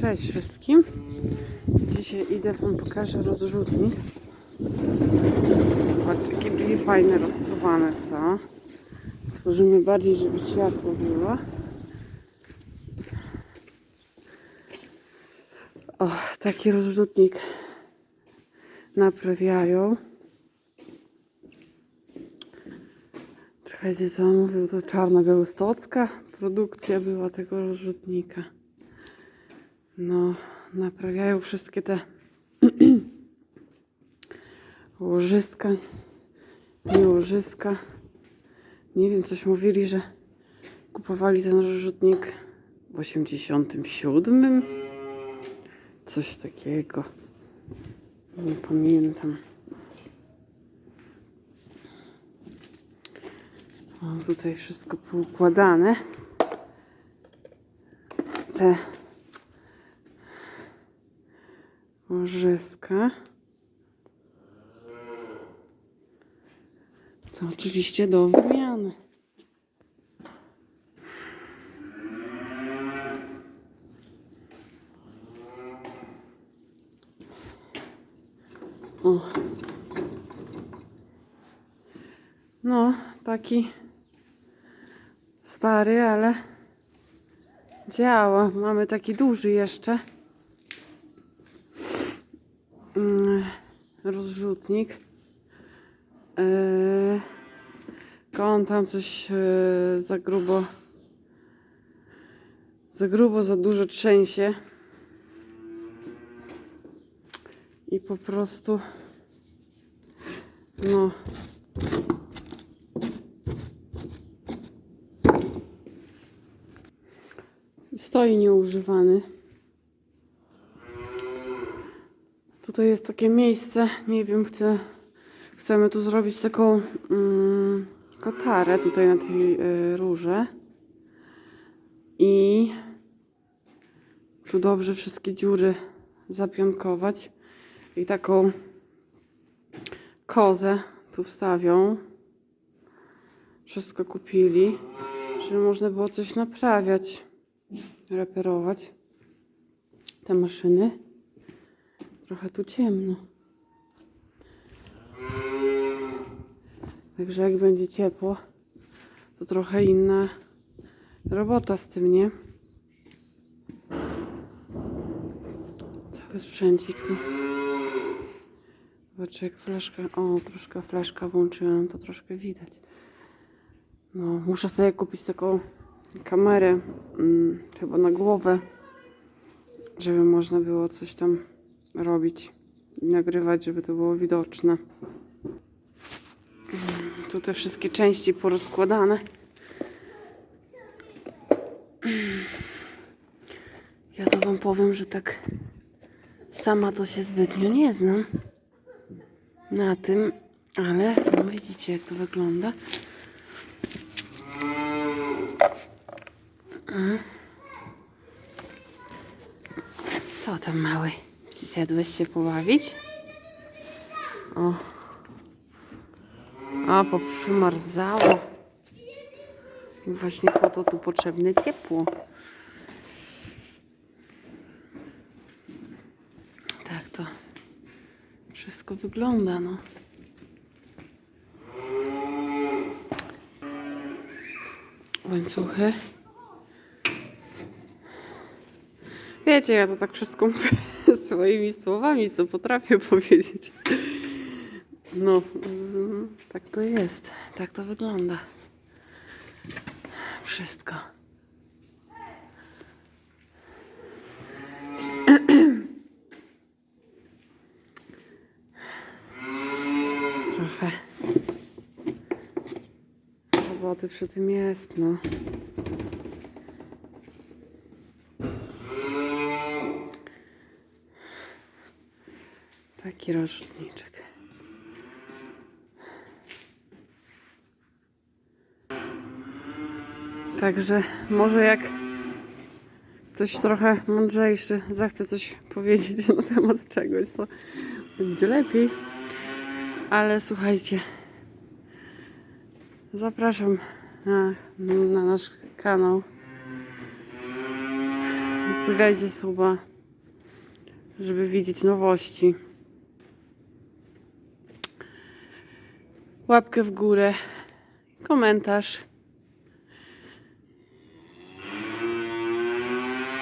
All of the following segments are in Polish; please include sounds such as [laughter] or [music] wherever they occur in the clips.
Cześć wszystkim. Dzisiaj idę Wam pokażę rozrzutnik. Patrz, jakie drzwi fajne rozsuwane, co? Tworzymy bardziej, żeby światło było. O, taki rozrzutnik naprawiają. Czekajcie, co on mówił, to czarna białostocka produkcja była tego rozrzutnika. No, naprawiają wszystkie te [clears throat] łożyska, nie łożyska. Nie wiem, coś mówili, że kupowali ten rozrzutnik w 87. Coś takiego. Nie pamiętam. O, tutaj wszystko poukładane. Te łożyska. Co oczywiście do wymiany. O. No, taki stary, ale działa. Mamy taki duży jeszcze. Mm, Yy, tylko on tam coś yy, za grubo za grubo, za dużo trzęsie. I po prostu no stoi nieużywany. Tutaj jest takie miejsce, nie wiem, chcę, chcemy tu zrobić taką mm, kotarę tutaj na tej y, rurze. I tu dobrze wszystkie dziury zapionkować. I taką kozę tu wstawią. Wszystko kupili, żeby można było coś naprawiać, reperować te maszyny. Trochę tu ciemno. Także jak będzie ciepło, to trochę inna robota z tym, nie? Cały sprzęcik tu. Zobaczcie jak flaszka, o troszkę flaszka włączyłam, to troszkę widać. No, muszę sobie kupić taką kamerę, mm, chyba na głowę, żeby można było coś tam robić i nagrywać, żeby to było widoczne. Tu te wszystkie części porozkładane. Ja to wam powiem, że tak sama to się zbytnio nie znam na tym, ale no widzicie jak to wygląda. Mm. Co tam mały? Zjadłeś się pobawić? O. A, poprzymarzało. Właśnie po to tu potrzebne ciepło. Tak to wszystko wygląda, no. Łańcuchy. Wiecie, ja to tak wszystko mówię swoimi słowami, co potrafię [laughs] powiedzieć. No, tak to jest. Tak to wygląda. Wszystko. [clears throat] Trochę roboty przy tym jest, no. Taki rozrzutniczek. Także może jak ktoś trochę mądrzejszy zechce coś powiedzieć na temat czegoś, to będzie lepiej. Ale słuchajcie, zapraszam na, na nasz kanał Zostawiajcie suba, żeby widzieć nowości. Łapkę w górę, komentarz.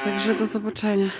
Także do zobaczenia.